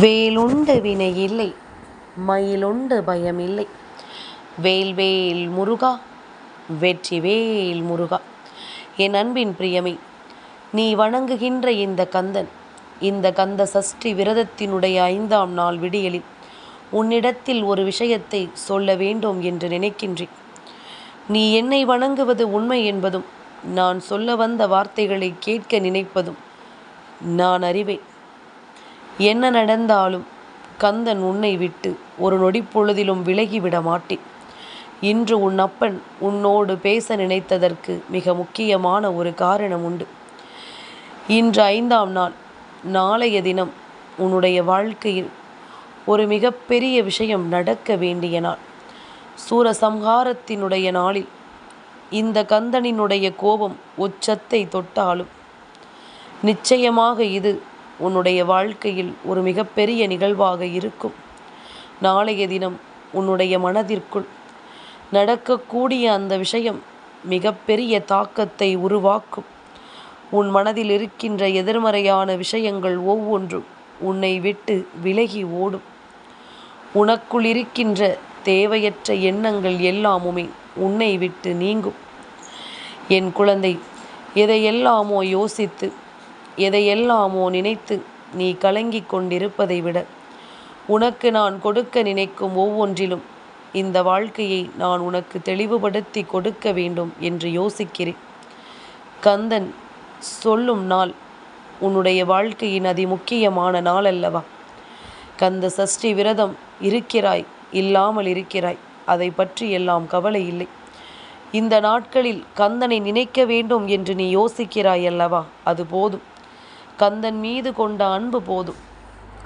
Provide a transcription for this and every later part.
வேலுண்டு வினை இல்லை மயிலுண்டு பயமில்லை வேல்வேல் முருகா வெற்றி வேல் முருகா. என் அன்பின் பிரியமை நீ வணங்குகின்ற இந்த கந்தன் இந்த கந்த சஷ்டி விரதத்தினுடைய ஐந்தாம் நாள் விடியலில் உன்னிடத்தில் ஒரு விஷயத்தை சொல்ல வேண்டும் என்று நினைக்கின்றேன். நீ என்னை வணங்குவது உண்மை என்பதும் நான் சொல்ல வந்த வார்த்தைகளை கேட்க நினைப்பதும் நான் அறிவேன். என்ன நடந்தாலும் கந்தன் உன்னை விட்டு ஒரு நொடி பொழுதிலும் விலகிவிட மாட்டேன். இன்று உன் அப்பன் உன்னோடு பேச நினைத்ததற்கு மிக முக்கியமான ஒரு காரணம் உண்டு. இன்று ஐந்தாம் நாள் நாளைய தினம் உன்னுடைய வாழ்க்கையில் ஒரு மிகப்பெரிய விஷயம் நடக்க வேண்டிய நாள். சூரசம்ஹாரத்தினுடைய நாளில் இந்த கந்தனினுடைய கோபம் உச்சத்தை தொட்டாலும் நிச்சயமாக இது உன்னுடைய வாழ்க்கையில் ஒரு மிகப்பெரிய நிகழ்வாக இருக்கும். நாளைய தினம் உன்னுடைய மனதிற்குள் நடக்கக்கூடிய அந்த விஷயம் மிகப்பெரிய தாக்கத்தை உருவாக்கும். உன் மனதில் இருக்கின்ற எதிர்மறையான விஷயங்கள் ஒவ்வொன்றும் உன்னை விட்டு விலகி ஓடும். உனக்குள் இருக்கின்ற தேவையற்ற எண்ணங்கள் எல்லாமுமே உன்னை விட்டு நீங்கும். என் குழந்தை எதையெல்லாமோ யோசித்து எதையெல்லாமோ நினைத்து நீ கலங்கிக் கொண்டிருப்பதை விட உனக்கு நான் கொடுக்க நினைக்கும் ஒவ்வொன்றிலும் இந்த வாழ்க்கையை நான் உனக்கு தெளிவுபடுத்தி கொடுக்க வேண்டும் என்று யோசிக்கிறேன். கந்தன் சொல்லும் நாள் உன்னுடைய வாழ்க்கையின் அதி முக்கியமான நாள் அல்லவா கந்த சஷ்டி விரதம் இருக்கிறாய் இல்லாமல் இருக்கிறாய் அதை பற்றி எல்லாம் கவலை இல்லை. இந்த நாட்களில் கந்தனை நினைக்க வேண்டும் என்று நீ யோசிக்கிறாய் அல்லவா அது போதும். கந்தன் மீது கொண்ட அன்பு போதும்.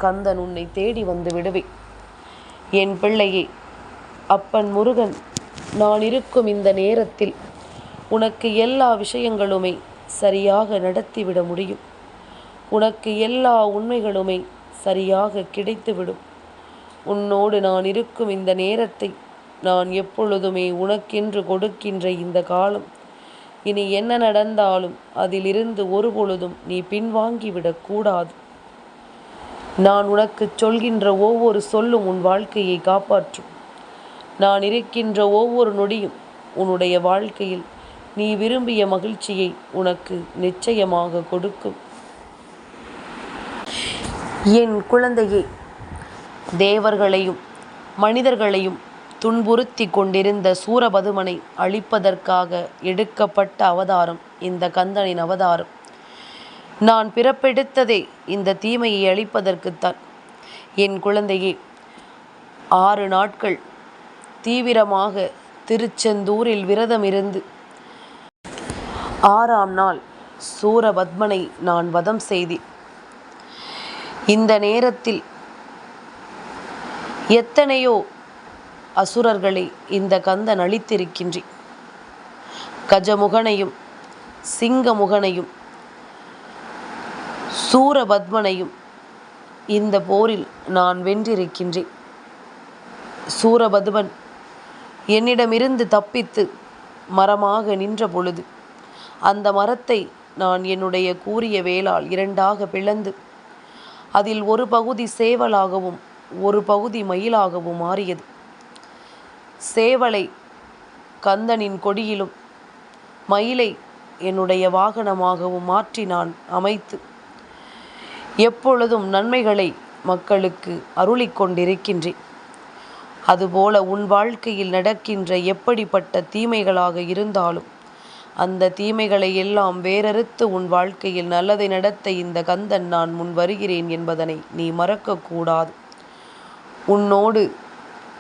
கந்தன் உன்னை தேடி வந்து விடுவே. என் பிள்ளையே அப்பன் முருகன் நான் இருக்கும் இந்த நேரத்தில் உனக்கு எல்லா விஷயங்களுமே சரியாக நடத்திவிட முடியும். உனக்கு எல்லா உண்மைகளுமே சரியாக கிடைத்துவிடும். உன்னோடு நான் இருக்கும் இந்த நேரத்தை நான் எப்பொழுதுமே உனக்கென்று கொடுக்கின்ற இந்த காலம் இனி என்ன நடந்தாலும் அதிலிருந்து ஒரு பொழுதும் நீ பின்வாங்கிவிடக் கூடாது. நான் உனக்கு சொல்கின்ற ஒவ்வொரு சொல்லும் உன் வாழ்க்கையை காப்பாற்றும். நான் இருக்கின்ற ஒவ்வொரு நொடியும் உன்னுடைய வாழ்க்கையில் நீ விரும்பிய மகிழ்ச்சியை உனக்கு நிச்சயமாக கொடுக்கும். என் குழந்தையே தேவர்களையும் மனிதர்களையும் துன்புறுத்தி கொண்டிருந்த சூரபதுமனை அழிப்பதற்காக எடுக்கப்பட்ட அவதாரம் இந்த கந்தனின் அவதாரம். நான் பிறப்பெடுத்ததே இந்த தீமையை அழிப்பதற்குத்தான். என் குழந்தையே ஆறு நாட்கள் தீவிரமாக திருச்செந்தூரில் விரதம் இருந்து ஆறாம் நாள் சூரபத்மனை நான் வதம் செய்தேன். இந்த நேரத்தில் எத்தனையோ அசுரர்களை இந்த கந்தன் அழித்திருக்கின்றேன் கஜமுகனையும் சிங்கமுகனையும் சூரபத்மனையும் இந்த போரில் நான் வென்றிருக்கின்றேன். சூரபத்மன் என்னிடமிருந்து தப்பித்து மரமாக நின்ற பொழுது அந்த மரத்தை நான் என்னுடைய கூறிய வேளால் இரண்டாக பிளந்து அதில் ஒரு பகுதி சேவலாகவும் ஒரு பகுதி மயிலாகவும் மாறியது. சேவலை கந்தனின் கொடியிலும் மயிலை என்னுடைய வாகனமாகவும் மாற்றி நான் அமைத்து எப்பொழுதும் நன்மைகளை மக்களுக்கு அருளிக் கொண்டிருக்கின்றேன். அதுபோல உன் வாழ்க்கையில் நடக்கின்ற எப்படிப்பட்ட தீமைகளாக இருந்தாலும் அந்த தீமைகளை எல்லாம் வேறறுத்து உன் வாழ்க்கையில் நல்லதை நடத்த இந்த கந்தன் நான் முன் வருகிறேன் என்பதனை நீ மறக்கக்கூடாது. உன்னோடு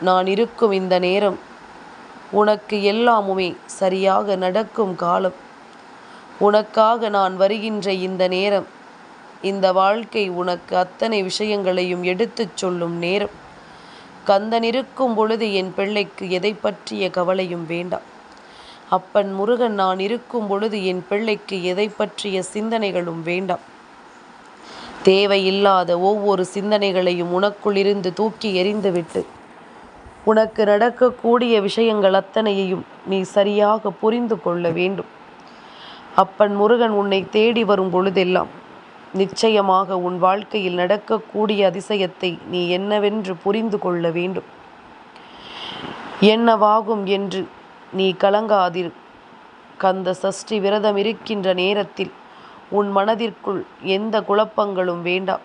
நான் இருக்கும் இந்த நேரம் உனக்கு எல்லாமுமே சரியாக நடக்கும் காலம். உனக்காக நான் வருகின்ற இந்த நேரம் இந்த வாழ்க்கை உனக்கு அத்தனை விஷயங்களையும் எடுத்துச் சொல்லும் நேரம். கந்தன் இருக்கும் பொழுது என் பிள்ளைக்கு எதை பற்றிய கவலையும் வேண்டாம். அப்பன் முருகன் நான் இருக்கும் பொழுது என் பிள்ளைக்கு எதை பற்றிய சிந்தனைகளும் வேண்டாம். தேவையில்லாத ஒவ்வொரு சிந்தனைகளையும் உனக்குள்ளிருந்து தூக்கி எறிந்துவிட்டு உனக்கு நடக்கக்கூடிய விஷயங்கள் அத்தனையையும் நீ சரியாக புரிந்து கொள்ள வேண்டும். அப்பன் முருகன் உன்னை தேடி வரும் பொழுதெல்லாம் நிச்சயமாக உன் வாழ்க்கையில் நடக்கக்கூடிய அதிசயத்தை நீ என்னவென்று புரிந்து கொள்ள வேண்டும். என்னவாகும் என்று நீ கலங்காதிரு. கந்த சஷ்டி விரதம் இருக்கின்ற நேரத்தில் உன் மனதிற்குள் எந்த குழப்பங்களும் வேண்டாம்.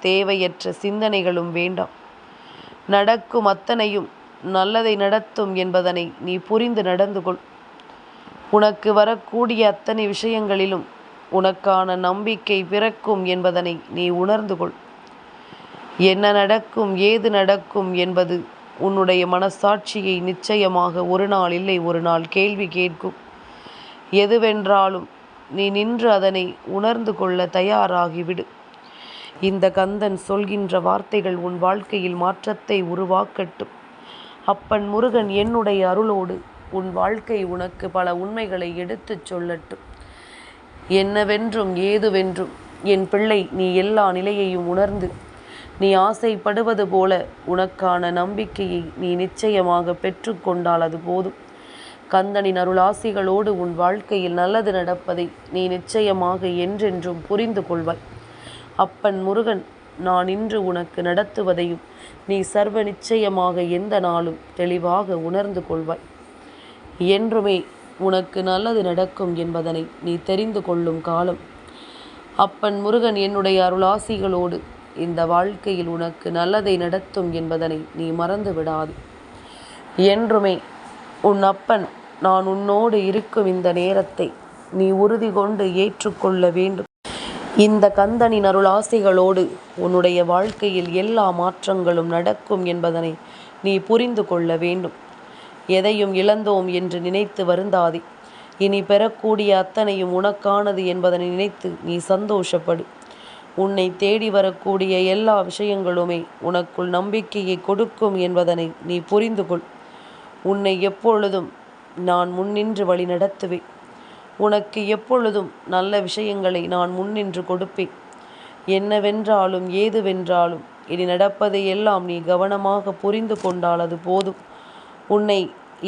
தேவையற்ற சிந்தனைகளும் வேண்டாம். நடக்கும் அத்தனையும் நல்லதை நடத்தும் என்பதனை நீ புரிந்து நடந்து கொள் உனக்கு வரக்கூடிய அத்தனை விஷயங்களிலும் உனக்கான நம்பிக்கை பிறக்கும் என்பதனை நீ உணர்ந்து கொள் என்ன நடக்கும் ஏது நடக்கும் என்பது உன்னுடைய மனசாட்சியை நிச்சயமாக ஒரு நாள் இல்லை ஒரு நாள் கேள்வி கேட்கும். எதுவென்றாலும் நீ நின்று அதனை உணர்ந்து கொள்ள தயாராகிவிடு. இந்த கந்தன் சொல்கின்ற வார்த்தைகள் உன் வாழ்க்கையில் மாற்றத்தை உருவாக்கட்டும். அப்பன் முருகன் என்னுடைய அருளோடு உன் வாழ்க்கை உனக்கு பல உண்மைகளை எடுத்துச் சொல்லட்டும். என்னவென்றும் ஏதுவென்றும் என் பிள்ளை நீ எல்லா நிலையையும் உணர்ந்து நீ ஆசைப்படுவது போல உனக்கான நம்பிக்கையை நீ நிச்சயமாக பெற்றுக்கொண்டால் அது போதும். கந்தனின் அருளாசிகளோடு உன் வாழ்க்கையில் நல்லது நடப்பதை நீ நிச்சயமாக என்றென்றும் புரிந்து கொள்வாய். அப்பன் முருகன் நான் இன்று உனக்கு நடத்துவதையும் நீ சர்வ நிச்சயமாக எந்த நாளும் தெளிவாக உணர்ந்து கொள்வாய். என்றுமே உனக்கு நல்லது நடக்கும் என்பதனை நீ தெரிந்து கொள்ளும் காலம். அப்பன் முருகன் என்னுடைய அருளாசிகளோடு இந்த வாழ்க்கையில் உனக்கு நல்லதை நடத்தும் என்பதனை நீ மறந்து விடாது. என்றுமே உன் அப்பன் நான் உன்னோடு இருக்கும் இந்த நேரத்தை நீ உறுதி கொண்டு ஏற்றுக்கொள்ள வேண்டும். இந்த கந்தனின் அருளாசைகளோடு உன்னுடைய வாழ்க்கையில் எல்லா மாற்றங்களும் நடக்கும் என்பதனை நீ புரிந்து கொள்ள வேண்டும். எதையும் இழந்தோம் என்று நினைத்து வருந்தாதே. இனி பெறக்கூடிய அத்தனையும் உனக்கானது என்பதனை நினைத்து நீ சந்தோஷப்படு. உன்னை தேடி வரக்கூடிய எல்லா விஷயங்களுமே உனக்குள் நம்பிக்கையை கொடுக்கும் என்பதனை நீ புரிந்து கொள். உன்னை எப்பொழுதும் நான் முன்னின்று வழி நடத்துவேன் உனக்கு எப்பொழுதும் நல்ல விஷயங்களை நான் முன்னின்று கொடுப்பேன். என்னவென்றாலும் ஏதுவென்றாலும் இனி நடப்பதை எல்லாம் நீ கவனமாக புரிந்து கொண்டால் அது போதும். உன்னை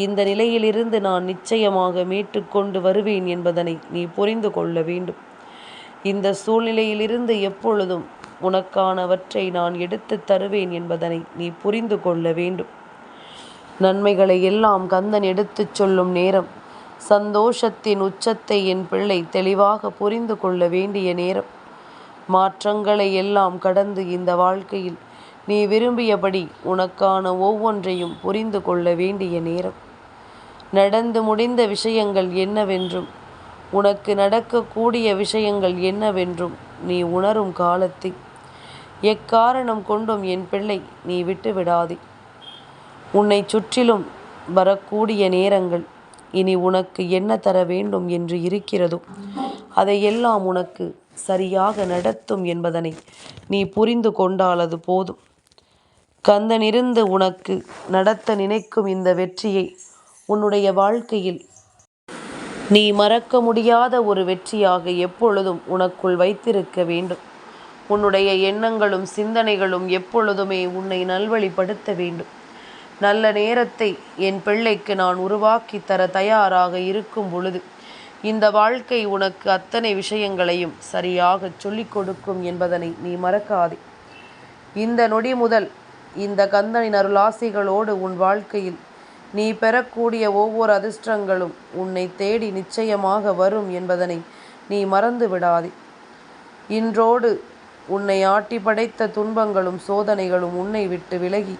இந்த நிலையிலிருந்து நான் நிச்சயமாக மீட்டுக்கொண்டு வருவேன் என்பதனை நீ புரிந்து கொள்ள வேண்டும். இந்த சூழ்நிலையிலிருந்து எப்பொழுதும் உனக்கானவற்றை நான் எடுத்து தருவேன் என்பதனை நீ புரிந்து கொள்ள வேண்டும். நன்மைகளை எல்லாம் கந்தன் எடுத்துச் சொல்லும் நேரம். சந்தோஷத்தின் உச்சத்தை என் பிள்ளை தெளிவாக புரிந்து கொள்ள வேண்டிய நேரம். மாற்றங்களை எல்லாம் கடந்து இந்த வாழ்க்கையில் நீ விரும்பியபடி உனக்கான ஒவ்வொன்றையும் புரிந்து கொள்ள வேண்டிய நேரம். நடந்து முடிந்த விஷயங்கள் என்னவென்றும் உனக்கு நடக்கக்கூடிய விஷயங்கள் என்னவென்றும் நீ உணரும் காலத்தை எக்காரணம் கொண்டும் என் பிள்ளை நீ விட்டு விடாதே உன்னை சுற்றிலும் வரக்கூடிய நேரங்கள் இனி உனக்கு என்ன தர வேண்டும் என்று இருக்கிறதோ அதையெல்லாம் உனக்கு சரியாக நடத்தும் என்பதனை நீ புரிந்து கொண்டால் அது போதும். கந்தனிருந்து உனக்கு நடத்த நினைக்கும் இந்த வெற்றியை உன்னுடைய வாழ்க்கையில் நீ மறக்க முடியாத ஒரு வெற்றியாக எப்பொழுதும் உனக்குள் வைத்திருக்க வேண்டும். உன்னுடைய எண்ணங்களும் சிந்தனைகளும் எப்பொழுதுமே உன்னை நல்வழிப்படுத்த வேண்டும். நல்ல நேரத்தை என் பிள்ளைக்கு நான் உருவாக்கி தர தயாராக இருக்கும் பொழுது இந்த வாழ்க்கை உனக்கு அத்தனை விஷயங்களையும் சரியாக சொல்லிக் கொடுக்கும் என்பதனை நீ மறக்காதே. இந்த நொடி முதல் இந்த கந்தனின் அருளாசிகளோடு உன் வாழ்க்கையில் நீ பெறக்கூடிய ஒவ்வொரு அதிர்ஷ்டங்களும் உன்னை தேடி நிச்சயமாக வரும் என்பதனை நீ மறந்து விடாதே. இன்றோடு உன்னை ஆட்டி படைத்த துன்பங்களும் சோதனைகளும் உன்னை விட்டு விலகி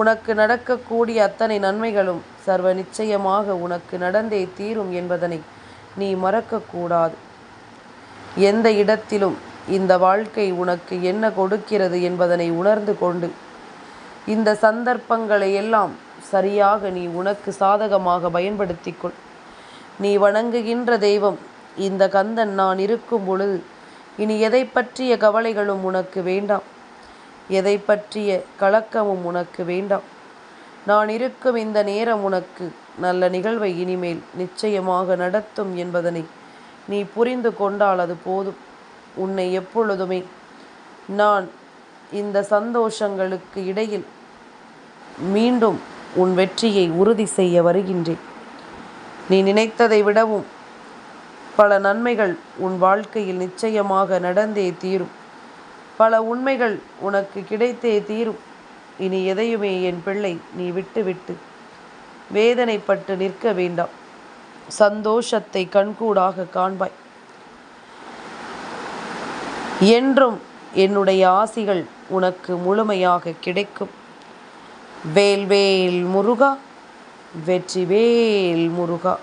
உனக்கு நடக்கக்கூடிய அத்தனை நன்மைகளும் சர்வ நிச்சயமாக உனக்கு நடந்தே தீரும் என்பதனை நீ மறக்கக்கூடாது. எந்த இடத்திலும் இந்த வாழ்க்கை உனக்கு என்ன கொடுக்கிறது என்பதனை உணர்ந்து கொண்டு இந்த சந்தர்ப்பங்களை எல்லாம் சரியாக நீ உனக்கு சாதகமாக பயன்படுத்திக்கொள். நீ வணங்குகின்ற தெய்வம் இந்த கந்தன் நான் இருக்கும் பொழுது இனி எதை பற்றிய கவலைகளும் உனக்கு வேண்டாம். எதை பற்றிய கலக்கமும் உனக்கு வேண்டாம். நான் இருக்கும் இந்த நேரம் உனக்கு நல்ல நிகழ்வை இனிமேல் நிச்சயமாக நடத்தும் என்பதனை நீ புரிந்து கொண்டால் அது போதும். உன்னை எப்பொழுதுமே நான் இந்த சந்தோஷங்களுக்கு இடையில் மீண்டும் உன் வெற்றியை உறுதி செய்ய வருகின்றேன். நீ நினைத்ததை விடவும் பல நன்மைகள் உன் வாழ்க்கையில் நிச்சயமாக நடந்தே தீரும். பல உண்மைகள் உனக்கு கிடைத்தே தீரும். இனி எதையுமே என் பிள்ளை நீ விட்டுவிட்டு வேதனைப்பட்டு நிற்க வேண்டாம். சந்தோஷத்தை கண்கூடாக காண்பாய். என்றும் என்னுடைய ஆசிகள் உனக்கு முழுமையாக கிடைக்கும். வேல்வேல் முருகா வெற்றி வேல் முருகா.